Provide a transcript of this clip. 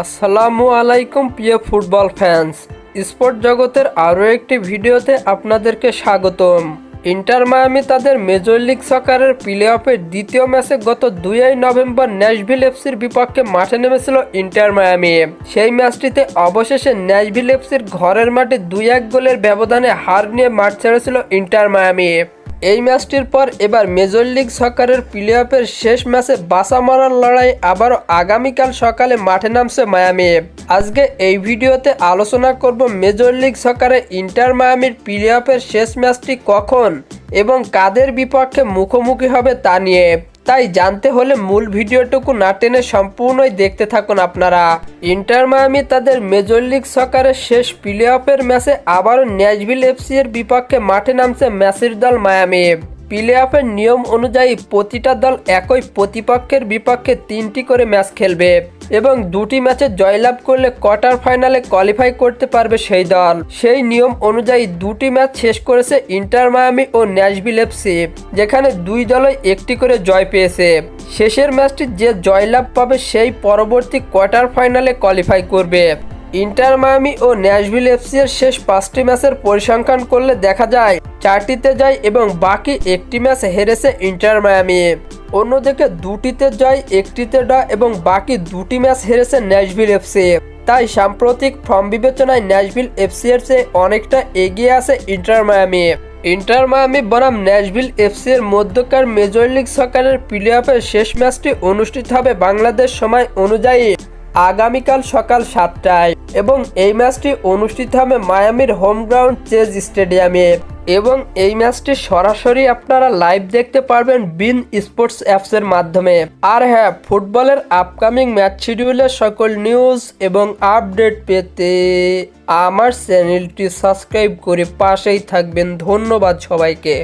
আসসালামু আলাইকুম, প্রিয় ফুটবল ফ্যান্স। স্পোর্ট জগতের আরও একটি ভিডিওতে আপনাদেরকে স্বাগতম। ইন্টার মায়ামি তাদের মেজর লিগ সকারের প্লে অফের দ্বিতীয় ম্যাচে গত দুইই নভেম্বর ন্যাশভিল এফসির বিপক্ষে মাঠে নেমেছিল ইন্টার মায়ামি। সেই ম্যাচটিতে অবশেষে ন্যাশভিল এফসির ঘরের মাঠে দুই এক গোলের ব্যবধানে হার নিয়ে মাঠ ছেড়েছিল ইন্টার মায়ামি। এই ম্যাচটির পর এবার মেজর লিগ সকারের প্লে অফের শেষ ম্যাচে বাসা মারার লড়াই আবারও আগামীকাল সকালে মাঠে নামছে মায়ামি। আজকে এই ভিডিওতে আলোচনা করব মেজর লিগ সকারে ইন্টার মায়ামির প্লে অফের শেষ ম্যাচটি কখন এবং কাদের বিপক্ষে মুখোমুখি হবে তা নিয়ে। তাই জানতে হলে মূল ভিডিওটুকু না টেনে সম্পূর্ণই দেখতে থাকুন আপনারা। ইন্টার মায়ামি তাদের মেজর লিগ সকারের শেষ প্লে অফের ম্যাচে আবারও ন্যাশভিল এফসি এর বিপক্ষে মাঠে নামছে ম্যাচের দল মায়ামি। প্লে অফের নিয়ম অনুযায়ী প্রতিটা দল একই প্রতিপক্ষের বিপক্ষে তিনটি করে ম্যাচ খেলবে এবং দুটি ম্যাচে জয়লাভ করলে কোয়ার্টার ফাইনালে কোয়ালিফাই করতে পারবে সেই দল। সেই নিয়ম অনুযায়ী দুটি ম্যাচ শেষ করেছে ইন্টার মায়ামি ও ন্যাশভিল এফসি, যেখানে দুই দলই একটি করে জয় পেয়েছে। শেষের ম্যাচটি যে জয়লাভ পাবে সেই পরবর্তী কোয়ার্টার ফাইনালে কোয়ালিফাই করবে। ইন্টার মায়ামি ও ন্যাশভিল এফসি এর শেষ পাঁচটি ম্যাচের পরিসংখ্যান করলে দেখা যায়, চারটিতে যায় এবং বাকি একটি ম্যাচ হেরেছে ইন্টার মায়ামি। অন্যদিকে দুটিতে জয় একটিতে ড্র এবং বাকি দুটি ম্যাচ হেরেছে ন্যাশভিল এফসি। তাই সাম্প্রতিক ফর্ম বিবেচনায় ন্যাশভিল এফসি এর চেয়ে অনেকটা এগিয়ে আছে ইন্টার মায়ামি। ইন্টার মায়ামি বনাম ন্যাশভিল এফসি এর মধ্যকার মেজর লিগ সকারের প্লে অফের শেষ ম্যাচটি অনুষ্ঠিত হবে বাংলাদেশ সময় অনুযায়ী। আগামীকাল সকাল সাতটায় এবং এই ম্যাচটি অনুষ্ঠিত হবে মায়ামির হোম গ্রাউন্ড চেজ স্টেডিয়ামে। এবং এই ম্যাচটি সরাসরি আপনারা লাইভ দেখতে পারবেন বিন স্পোর্টস অ্যাপসের মাধ্যমে। আর হ্যাঁ ফুটবলের আপকামিং ম্যাচ শিডিউলের সকল নিউজ এবং আপডেট পেতে আমার চ্যানেলটি সাবস্ক্রাইব করে পাশেই থাকবেন। ধন্যবাদ সবাইকে।